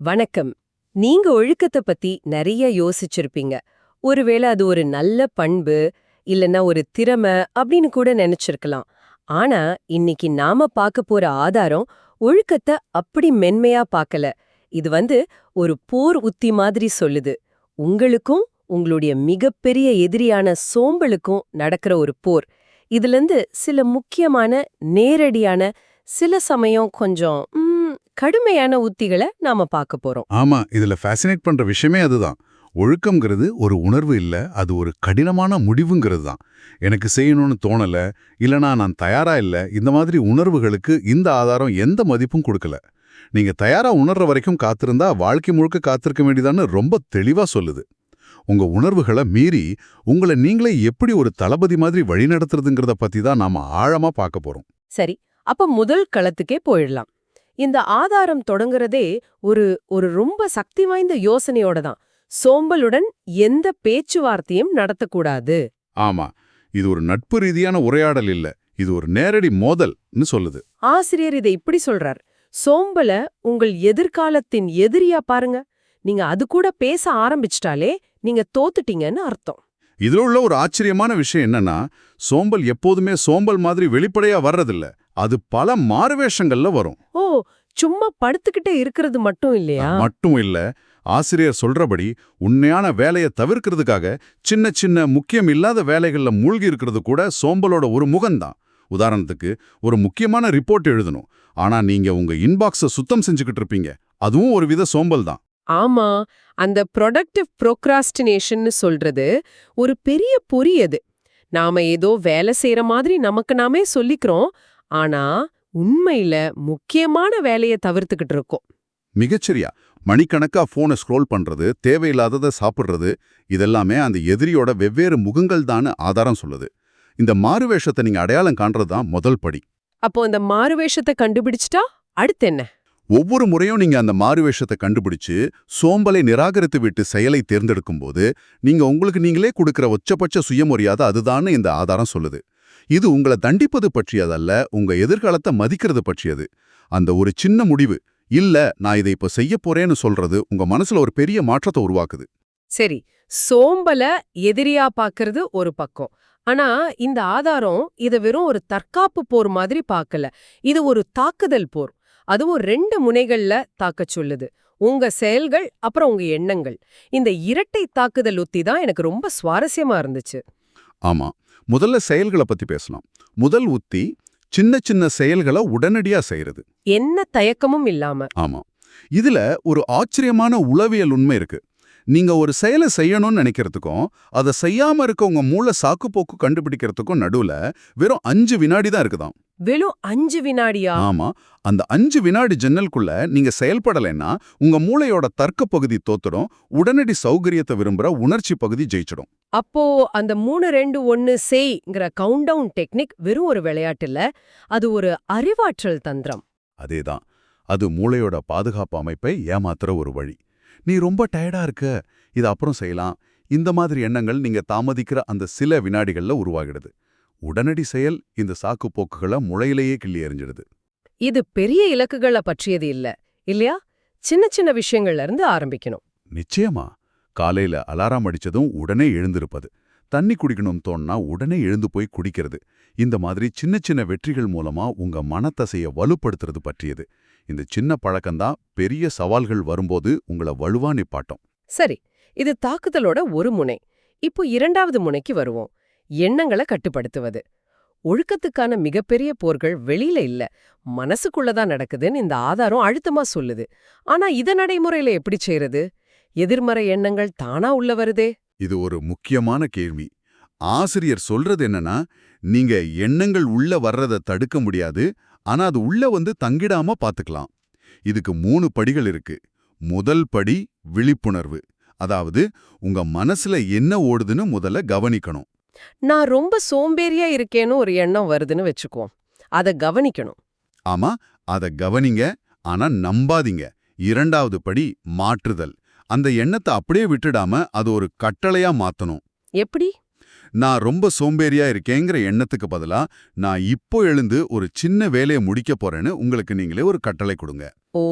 வணக்கம். நீங்க ஒழுக்கத்தை பத்தி நிறைய யோசிச்சிருப்பீங்க. ஒருவேளை அது ஒரு நல்ல பண்பு இல்லனா ஒரு திறமை அப்படின்னு கூட நினைச்சிருக்கலாம். ஆனா இன்னைக்கு நாம பார்க்க போற ஆதாரம் ஒழுக்கத்தை அப்படி மென்மையா பார்க்கல. இது வந்து ஒரு போர் உத்தி மாதிரி சொல்லுது. உங்களுக்கும் உங்களுடைய மிகப்பெரிய எதிரியான சோம்பலுக்கும் நடக்கிற ஒரு போர். இதுல இருந்து சில முக்கியமான நேரடியான சில சமயம் கொஞ்சம் கடுமையான உத்திகளை நாம பார்க்க போறோம். ஆமா இதுல ஃபேசினேட் பண்ற விஷயமே அதுதான். ஒழுக்கம்ங்கிறது ஒரு உணர்வு இல்ல அது ஒரு கடினமான முடிவுங்கிறது தான் எனக்கு செய்யணும்னு தோணல இல்லனா நான் தயாரா இல்ல இந்த மாதிரி உணர்வுகளுக்கு இந்த ஆதாரம் எந்த மதிப்பும் கொடுக்கல. நீங்க தயாரா உணர்ற வரைக்கும் காத்திருந்தா வாழ்க்கை முழுக்க காத்திருக்க வேண்டியதான்னு ரொம்ப தெளிவா சொல்லுது. உங்க உணர்வுகளை மீறி உங்களை நீங்களே எப்படி ஒரு தளபதி மாதிரி வழிநடத்துறதுங்கிறத பத்தி தான் நாம ஆழமா பார்க்க போறோம். சரி அப்ப முதல் களத்துக்கே போயிடலாம். இந்த ஆதாரம் தொடங்குறதே ஒரு ஒரு ரொம்ப சக்தி வாய்ந்த யோசனையோட தான். சோம்பலுடன் எந்த பேச்சுவார்த்தையும் நடத்தக்கூடாது. ஆமா இது ஒரு நட்பு ரீதியான உரையாடல் இல்ல. இது ஒரு நேரடி மோதல்னு சொல்லுது. ஆசிரியர் இதை இப்படி சொல்றார். சோம்பல உங்கள் எதிர்காலத்தின் எதிரியா பாருங்க. நீங்க அது கூட பேச ஆரம்பிச்சிட்டாலே நீங்க தோத்துட்டீங்கன்னு அர்த்தம். இதுல உள்ள ஒரு ஆச்சரியமான விஷயம் என்னன்னா சோம்பல் எப்போதுமே சோம்பல் மாதிரி வெளிப்படையா வர்றதில்ல. அது பல மாறுவேஷங்கள்ல வரும். ஓ சும்மா படுத்துக்கிட்டே இருக்கிறது மட்டும் இல்லையா? மட்டும் இல்ல. ஆசிரியர் சொல்றபடி உண்மையான வேலையை தவிர்க்கிறதுக்காக சின்ன சின்ன முக்கியம் இல்லாத வேலைகள்ல மூழ்கி இருக்கிறது கூட சோம்பலோட ஒரு முகம்தான். உதாரணத்துக்கு ஒரு முக்கியமான ரிப்போர்ட் எழுதணும். ஆனா நீங்க உங்க இன்பாக்ஸ சுத்தம் செஞ்சுக்கிட்டு இருப்பீங்க. அதுவும் ஒரு வித சோம்பல் தான் ஆமா அந்த ப்ரொடக்டிவ் ப்ரோக்ராஸ்டினேஷன்னு சொல்றது ஒரு பெரிய பொறி அது. நாம ஏதோ வேலை செய்யற மாதிரி நமக்கு நாமே சொல்லிக்கிறோம். ஆனா உண்மையில முக்கியமான வேலையை தவிர்த்துக்கிட்டு இருக்கோம். மிகச்சரியா. மணிக்கணக்கா போனை ஸ்க்ரோல் பண்றது தேவையில்லாததை சாப்பிடுறது இதெல்லாமே அந்த எதிரியோட வெவ்வேறு முகங்கள் தான் ஆதாரம் சொல்லுது. இந்த மாறுவேஷத்தை நீங்க அடையாளம் காண்றது தான் முதல் படி. அப்போ அந்த மாறுவேஷத்தை கண்டுபிடிச்சிட்டா அடுத்து என்ன? ஒவ்வொரு முறையும் நீங்க அந்த மாறுவேஷத்தை கண்டுபிடிச்சு சோம்பலை நிராகரித்து விட்டு செயலை தேர்ந்தெடுக்கும்போது நீங்க உங்களுக்கு நீங்களே கொடுக்கிற உச்சபட்ச சுயமரியாதை அதுதான்னு இந்த ஆதாரம் சொல்லுது. இது உங்களை தண்டிப்பது பற்றியதல்ல உங்க எதிர்காலத்தை மதிக்கிறது பற்றியது. அந்த ஒரு சின்ன முடிவு இல்ல நான் இதை இப்ப செய்ய போறேன்னு சொல்றது உங்க மனசுல ஒரு பெரிய மாற்றத்தை உருவாக்குது. சரி சோம்பல எதிரியா பாக்குறது ஒரு பக்கம். ஆனா இந்த ஆதாரம் இத வெறும் ஒரு தற்காப்பு போர் மாதிரி பார்க்கல இது ஒரு தாக்குதல் போர். அதுவும் ரெண்டு முனைகள்ல தாக்கச் சொல்லுது. உங்க செயல்கள் அப்புறம் உங்க எண்ணங்கள். இந்த இரட்டை தாக்குதல் உத்தி தான் எனக்கு ரொம்ப சுவாரஸ்யமா இருந்துச்சு. ஆமா. முதல்ல செயல்களை பத்தி பேசலாம். முதல் உத்தி சின்ன சின்ன செயல்களை உடனடியா செய்யறது. என்ன தயக்கமும் இல்லாம. ஆமா. இதுல ஒரு ஆச்சரியமான உளவியல் உண்மை இருக்கு. நீங்க ஒரு செயலை செய்யணும்னு நினைக்கிறதுக்கும் அதை செய்யாம இருக்க உங்க மூளை சாக்குப்போக்கு கண்டுபிடிக்கிறதுக்கும் நடுவுல வெறும் அஞ்சு வினாடி தான் இருக்குதாம். வெறும் அஞ்சு வினாடியா? ஆமா அந்த அஞ்சு வினாடி ஜன்னலுக்குள்ள நீங்க செயல்படலைன்னா உங்க மூளையோட தர்க்க பகுதி தோத்துடும் உடனடி சௌகரியத்தை விரும்புற உணர்ச்சி பகுதி ஜெயிச்சிடும். அப்போ அந்த மூணு ரெண்டு ஒன்னு செய்ங்கிற கவுண்ட் டவுன் டெக்னிக் வெறும் ஒரு விளையாட்டு இல்ல அது ஒரு அறிவாற்றல் தந்திரம். அதேதான். அது மூளையோட பாதுகாப்பு அமைப்பை ஏமாத்துற ஒரு வழி. நீ ரொம்ப டயர்டா இருக்க இது அப்புறம் செய்யலாம். இந்த மாதிரி எண்ணங்கள் நீங்க தாமதிக்கிற அந்த சில வினாடிகள்ல உருவாகிடுது உடனடி செயல் இந்த சாக்கு போக்குகளை முளையிலேயே கிள்ளி எறிஞ்சிடுது. இது பெரிய இலக்குகளை பற்றியது இல்ல இல்லையா? சின்ன சின்ன விஷயங்கள்ல இருந்து ஆரம்பிக்கணும். நிச்சயமா. காலையில அலாரம் அடிச்சதும் உடனே எழுந்திருப்பது. தண்ணி குடிக்கணும் தோணுனா உடனே எழுந்து போய் குடிக்கிறது. இந்த மாதிரி சின்ன சின்ன வெற்றிகள் மூலமா உங்க மனத்தசைய வலுப்படுத்துறது பற்றியது. இந்த சின்ன பழக்கம்தான் பெரிய சவால்கள் வரும்போது உங்களை வலுவா நிப்பாட்டும். சரி இது தாக்குதலோட ஒரு முனை. இப்போ இரண்டாவது முனைக்கு வருவோம். எண்ணங்களை கட்டுப்படுத்துவது. ஒழுக்கத்துக்கான மிகப்பெரிய போர்கள் வெளியில இல்ல. மனசுக்குள்ளதான் நடக்குதுன்னு இந்த ஆதாரம் அழுத்தமா சொல்லுது. ஆனா இத நடைமுறையில எப்படி செய்யறது எதிர்மறை எண்ணங்கள் தானா உள்ள வருதே? இது ஒரு முக்கியமான கேள்வி. ஆசிரியர் சொல்றது என்னன்னா நீங்க எண்ணங்கள் உள்ள வர்றத தடுக்க முடியாது. ஆனா அது உள்ள வந்து தங்கிடாம பாத்துக்கலாம். இதுக்கு மூணு படிகள் இருக்கு. முதல் படி விழிப்புணர்வு. அதாவது உங்க மனசுல என்ன ஓடுதுன்னு முதல்ல கவனிக்கணும். நான் ரொம்ப சோம்பேறியா இருக்கேன்னு ஒரு எண்ணம் வருதுன்னு வச்சுக்குவோம். அத கவனிக்கணும். ஆமா அத கவனிங்க ஆனா நம்பாதீங்க. இரண்டாவது படி மாற்றுதல். அந்த எண்ணத்தை அப்படியே விட்டுடாம அது ஒரு கட்டளையா மாத்தணும். எப்படி? நான் ரொம்ப சோம்பேறியா இருக்கேங்கிற எண்ணத்துக்கு பதிலா நான் இப்போ எழுந்து ஒரு சின்ன வேலையை முடிக்க போறேன்னு உங்களுக்கு நீங்களே ஒரு கட்டளை கொடுங்க. ஓ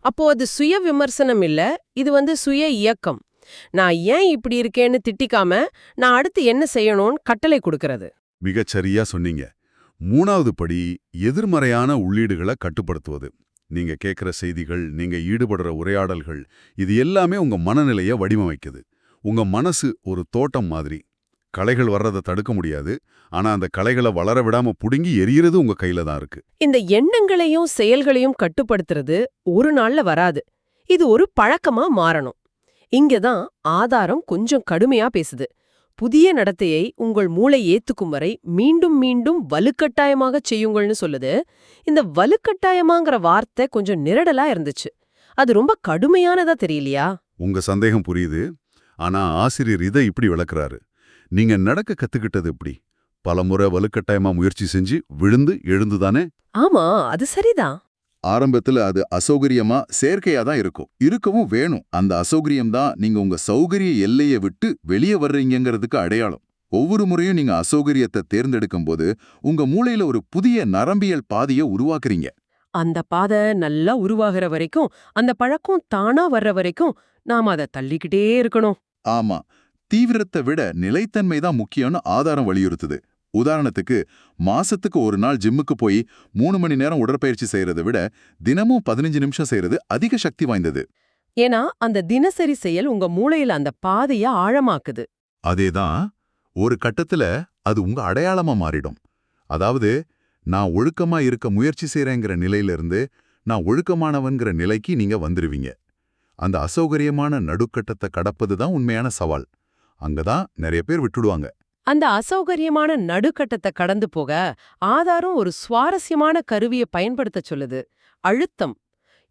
அப்போ அது சுய விமர்சனம் இல்ல இது வந்து சுய இயக்கம். நான் ஏன் இப்படி இருக்கேன்னு திட்டிக்காம நான் அடுத்து என்ன செய்யணும்னு கட்டளை கொடுக்கறது. மிகச் சரியா சொன்னீங்க. மூணாவது படி எதிர்மறையான உள்ளீடுகளை கட்டுப்படுத்துவது. நீங்க கேட்குற செய்திகள் நீங்க ஈடுபடுற உரையாடல்கள் இது எல்லாமே உங்க மனநிலைய வடிவமைக்குது. உங்க மனசு ஒரு தோட்டம் மாதிரி. களைகள் வர்றதை தடுக்க முடியாது. ஆனா அந்த களைகளை வளர விடாம புடுங்கி எரியறது உங்க கையில தான் இருக்கு. இந்த எண்ணங்களையும் செயல்களையும் கட்டுப்படுத்துறது ஒரு நாள்ல வராது. இது ஒரு பழக்கமா மாறணும். இங்கதான் ஆதாரம் கொஞ்சம் கடுமையா பேசுது. புதிய நடத்தையை உங்கள் மூளை ஏத்துக்கும் வரை மீண்டும் மீண்டும் வலுக்கட்டாயமாக செய்யுங்கள்னு சொல்லுது. இந்த வலுக்கட்டாயமாங்கிற வார்த்தை கொஞ்சம் நிரடலா இருந்துச்சு. அது ரொம்ப கடுமையானதா தெரியலையா? உங்க சந்தேகம் புரியுது. ஆனா ஆசிரியர் இதை இப்படி விளக்குறாரு. நீங்க நடக்க கத்துக்கிட்டது எப்படி பலமுறை வலுக்கட்டாயமா முயற்சி செஞ்சு விழுந்து எழுந்துதானே? ஆமா அது சரிதான். ஆரம்பத்துல அது அசௌகரியமா செயற்கையா தான் இருக்கும். இருக்கவும் வேணும். அந்த அசௌகரியம் தான் நீங்க உங்க சௌகரிய எல்லையை விட்டு வெளியே வர்றீங்கங்கிறதுக்கு அடையாளம். ஒவ்வொரு முறையும் நீங்க அசௌகரியத்தை தேர்ந்தெடுக்கும் போது உங்க மூளையில ஒரு புதிய நரம்பியல் பாதையை உருவாக்குறீங்க. அந்த பாதை நல்லா உருவாகிற வரைக்கும் அந்த பழக்கம் தானா வர்ற வரைக்கும் நாம அதை தள்ளிக்கிட்டே இருக்கணும். ஆமா. தீவிரத்தை விட நிலைத்தன்மை தான் முக்கியம்னு ஆதாரம் வலியுறுத்துது. உதாரணத்துக்கு மாசத்துக்கு ஒரு நாள் ஜிம்முக்கு போய் மூணு மணி நேரம் உடற்பயிற்சி செய்யறதை விட தினமும் பதினஞ்சு நிமிஷம் செய்யறது அதிக சக்தி வாய்ந்தது. ஏன்னா அந்த தினசரி செயல் உங்க மூளையில அந்த பாதைய ஆழமாக்குது. அதேதான் ஒரு கட்டத்துல அது உங்க அடையாளமா மாறிடும். அதாவது நான் ஒழுக்கமா இருக்க முயற்சி செய்றேங்கிற நிலையிலிருந்து நான் ஒழுக்கமானவன்கிற நிலைக்கு நீங்க வந்துருவீங்க. அந்த அசௌகரியமான நடுக்கட்டத்தை கடப்பது தான் உண்மையான சவால். அங்கதான் நிறைய பேர் விட்டுடுவாங்க. அந்த அசௌகரியமான நடுக்கட்டத்தை கடந்து போக ஆதாரம் ஒரு சுவாரஸ்யமான கருவியை பயன்படுத்த சொல்லுது. அழுத்தம்.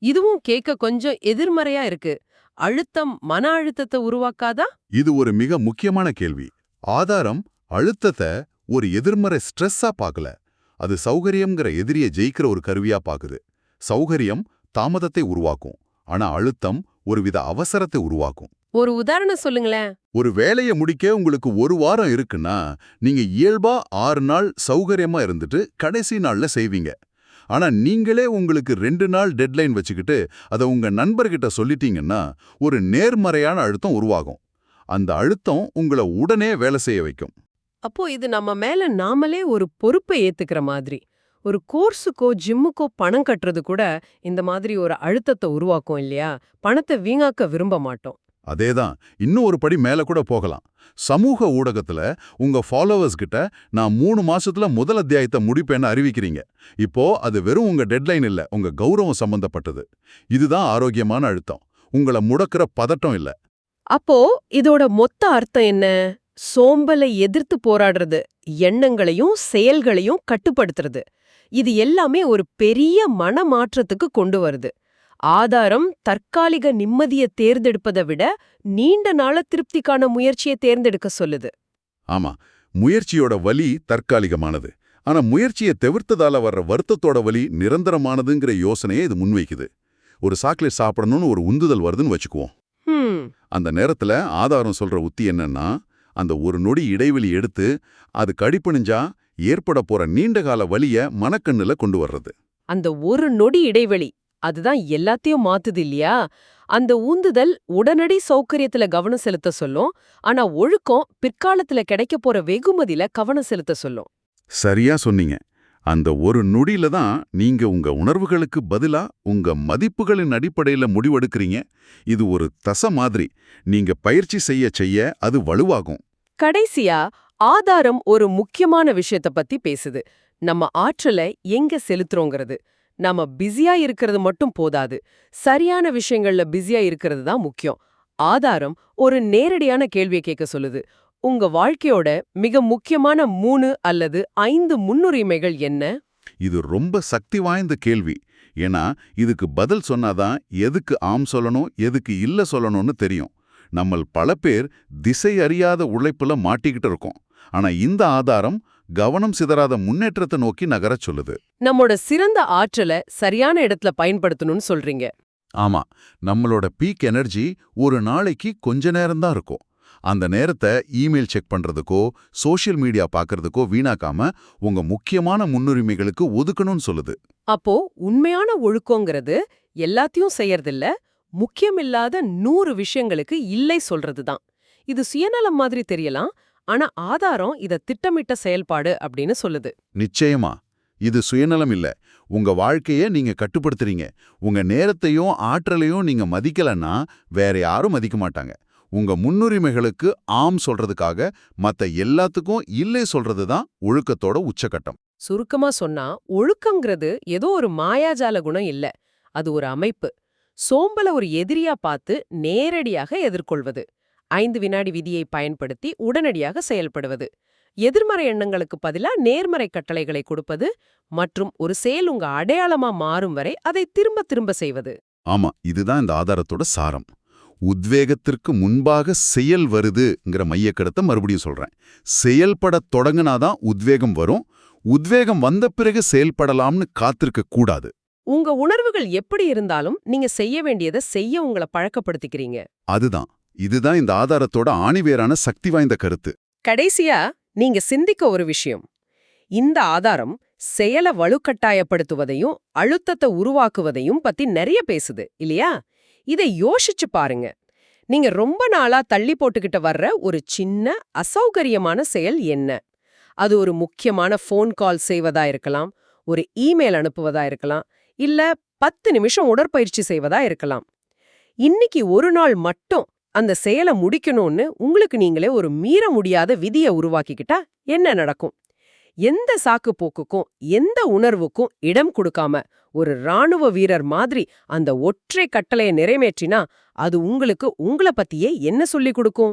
இதுவும் கேட்க கொஞ்சம் எதிர்மறையா இருக்கு. அழுத்தம் மன அழுத்தத்தை உருவாக்காதா? இது ஒரு மிக முக்கியமான கேள்வி. ஆதாரம் அழுத்தத்தை ஒரு எதிர்மறை ஸ்ட்ரெஸ்ஸா பார்க்கல. அது சௌகரியம்ங்கிற எதிரியை ஜெயிக்கிற ஒரு கருவியா பாக்குது சௌகரியம் தாமதத்தை உருவாக்கும். ஆனா அழுத்தம் ஒருவித அவசரத்தை உருவாக்கும். ஒரு உதாரணம் சொல்லுங்களேன். ஒரு வேலையை முடிக்க உங்களுக்கு ஒரு வாரம் இருக்குன்னா நீங்க இயல்பா ஆறு நாள் சௌகரியமா இருந்துட்டு கடைசி நாள்ல செய்வீங்க. ஆனா நீங்களே உங்களுக்கு ரெண்டு நாள் டெட்லைன் வச்சுக்கிட்டு அதை உங்க நண்பர்கிட்ட சொல்லிட்டீங்கன்னா ஒரு நேர்மறையான அழுத்தம் உருவாகும். அந்த அழுத்தம் உங்களை உடனே வேலை செய்ய வைக்கும். அப்போ இது நம்ம மேல நாமளே ஒரு பொறுப்பை ஏத்துக்கிற மாதிரி. ஒரு கோர்ஸுக்கோ ஜிம்முக்கோ பணம் கட்டுறது கூட இந்த மாதிரி ஒரு அழுத்தத்தை உருவாக்கும் இல்லையா? பணத்தை வீணாக்க விரும்ப மாட்டோம். அதேதான். இன்னும் ஒரு படி மேல கூட போகலாம். சமூக ஊடகத்துல உங்க ஃபாலோவர்ஸ் கிட்ட நான் மூணு மாசத்துல முதல் அத்தியாயத்தை முடிப்பேன்னு அறிவிக்கிறீங்க. இப்போ அது வெறும் உங்க டெட்லைன் இல்ல உங்க கௌரவம் சம்பந்தப்பட்டது. இதுதான் ஆரோக்கியமான அழுத்தம். உங்களை முடக்கிற பதட்டம் இல்ல. அப்போ இதோட மொத்த அர்த்தம் என்ன? சோம்பலை எதிர்த்து போராடுறது எண்ணங்களையும் செயல்களையும் கட்டுப்படுத்துறது. இது எல்லாமே ஒரு பெரிய மன மாற்றத்துக்கு கொண்டு வருது. ஆதாரம் தற்காலிக நிம்மதியை தேர்ந்தெடுப்பதை விட நீண்ட நாள திருப்திக்கான முயற்சியை தேர்ந்தெடுக்க சொல்லுது. ஆமா முயற்சியோட வலி தற்காலிகமானது. ஆனா முயற்சியை தவிர்த்ததால வர்ற வருத்தத்தோட வலி நிரந்தரமானதுங்கிற யோசனையை இது முன்வைக்குது. ஒரு சாக்லேட் சாப்பிடணும்னு ஒரு உந்துதல் வருதுன்னு வச்சுக்குவோம். அந்த நேரத்துல ஆதாரம் சொல்ற உத்தி என்னன்னா அந்த ஒரு நொடி இடைவெளி எடுத்து அது கடிப்பணிஞ்சா ஏற்பட போற நீண்டகால வலிய மனக்கண்ணுல கொண்டு வர்றது. அந்த ஒரு நொடி இடைவெளி அதுதான் எல்லாத்தையும் மாத்துது இல்லையா? அந்த ஊந்துதல் உடனடி சௌகரியத்துல கவனம் செலுத்த சொல்லும் ஆனா ஒழுக்கம் பிற்காலத்துல கிடைக்க போற வெகுமதியில கவனம் செலுத்த சொல்லும். சரியா சொன்னீங்க. அந்த ஒரு நொடியில தான் நீங்க உங்க உணர்வுகளுக்கு பதிலா உங்க மதிப்புகளின் அடிப்படையில முடிவெடுக்கிறீங்க. இது ஒரு தச மாதிரி. நீங்க பயிற்சி செய்ய செய்ய அது வலுவாகும். கடைசியா ஆதாரம் ஒரு முக்கியமான விஷயத்த பத்தி பேசுது. நம்ம ஆற்றலை எங்க செலுத்துறோங்கிறது. நம்ம பிஸியா இருக்கிறது மட்டும் போதாது. சரியான விஷயங்கள்ல பிஸியா இருக்கிறது தான் முக்கியம். ஆதாரம் ஒரு நேரடியான கேள்வியை கேட்க சொல்லுது. உங்க வாழ்க்கையோட மிக முக்கியமான மூணு அல்லது ஐந்து முன்னுரிமைகள் என்ன? இது ரொம்ப சக்தி வாய்ந்த கேள்வி. ஏன்னா இதுக்கு பதில் சொன்னாதான் எதுக்கு ஆம் சொல்லணும் எதுக்கு இல்ல சொல்லணும்னு தெரியும். நம்மள் பல பேர் திசை அறியாத உழைப்புல மாட்டிக்கிட்டு இருக்கோம். ஆனா இந்த ஆதாரம் கவனம் சிதறாத முன்னேற்றத்தை நோக்கி நகரச் சொல்லுது. நம்மோட சிறந்த ஆற்றலை சரியான இடத்துல பயன்படுத்தணும்னு சொல்றீங்க. ஆமா நம்மளோட பீக் எனர்ஜி ஒரு நாளைக்கு கொஞ்ச நேரம்தான் இருக்கும். அந்த நேரத்தை இமெயில் செக் பண்றதுக்கோ சோஷியல் மீடியா பார்க்கறதுக்கோ வீணாக்காம உங்க முக்கியமான முன்னுரிமைகளுக்கு ஒதுக்கணும்னு சொல்லுது. அப்போ உண்மையான ஒழுக்கங்கிறது எல்லாத்தையும் செய்யறதில்ல முக்கியமில்லாத நூறு விஷயங்களுக்கு இல்லை சொல்றதுதான். இது சுயநலம் மாதிரி தெரியலாம் ஆனா ஆதாரம் இத திட்டமிட்ட செயல்பாடு அப்படின்னு சொல்லுது. நிச்சயமா. இது சுயநலம் இல்ல. உங்க வாழ்க்கைய நீங்க கட்டுப்படுத்துறீங்க. உங்க நேரத்தையும் ஆற்றலையும் நீங்க மதிக்கலன்னா வேற யாரும் மதிக்க மாட்டாங்க. உங்க முன்னுரிமைகளுக்கு ஆம் சொல்றதுக்காக மத்த எல்லாத்துக்கும் இல்லை சொல்றது தான் ஒழுக்கத்தோட உச்சக்கட்டம். சுருக்கமா சொன்னா ஒழுக்கங்கிறது ஏதோ ஒரு மாயாஜால குணம் இல்ல. அது ஒரு அமைப்பு. சோம்பல ஒரு எதிரியா பார்த்து நேரடியாக எதிர்கொள்வது. ஐந்து வினாடி விதியை பயன்படுத்தி உடனடியாக செயல்படுவது. எதிர்மறை எண்ணங்களுக்கு பதிலா நேர்மறை கட்டளைகளை கொடுப்பது மற்றும் ஒரு செயல் உங்க அடையாளமா மாறும் வரை அதை திரும்ப திரும்ப செய்வது. ஆமா இதுதான் இந்த ஆதாரத்தோட சாரம். உத்வேகத்திற்கு முன்பாக செயல் வருதுங்கிற மையக்கருத்தை மறுபடியும் சொல்றேன். செயல்படத் தொடங்குனாதான் உத்வேகம் வரும். உத்வேகம் வந்த பிறகு செயல்படலாம்னு காத்திருக்க கூடாது. உங்க உணர்வுகள் எப்படி இருந்தாலும் நீங்க செய்ய வேண்டியதை செய்ய உங்களை பழக்கப்படுத்திக்கிறீங்க. அதுதான். இதுதான் இந்த ஆதாரத்தோட ஆணிவேரான சக்தி வாய்ந்த கருத்து. கடைசியா நீங்க சிந்திக்க ஒரு விஷயம். இந்த ஆதாரம் செயலை வலுக்கட்டாயப்படுத்துவதையும் அழுத்தத்தை உருவாக்குவதையும் பத்தி நிறைய பேசுது இல்லையா? இதை யோசிச்சு பாருங்க. நீங்க ரொம்ப நாளா தள்ளி போட்டுக்கிட்ட வர்ற ஒரு சின்ன அசௌகரியமான செயல் என்ன? அது ஒரு முக்கியமான ஃபோன் கால் செய்வதா இருக்கலாம் ஒரு இமெயில் அனுப்புவதா இருக்கலாம் இல்ல பத்து நிமிஷம் உடற்பயிற்சி செய்வதா இருக்கலாம். இன்னைக்கு ஒரு நாள் மட்டும் அந்த செயலை முடிக்கணும்னு உங்களுக்கு நீங்களே ஒரு மீற முடியாத விதியை உருவாக்கிக்கிட்டா என்ன நடக்கும்? எந்த சாக்கு போக்குக்கும் எந்த உணர்வுக்கும் இடம் கொடுக்காம ஒரு ராணுவ வீரர் மாதிரி அந்த ஒற்றை கட்டளையை நிறைவேற்றினா அது உங்களுக்கு உங்கள பத்தியே என்ன சொல்லிக் கொடுக்கும்?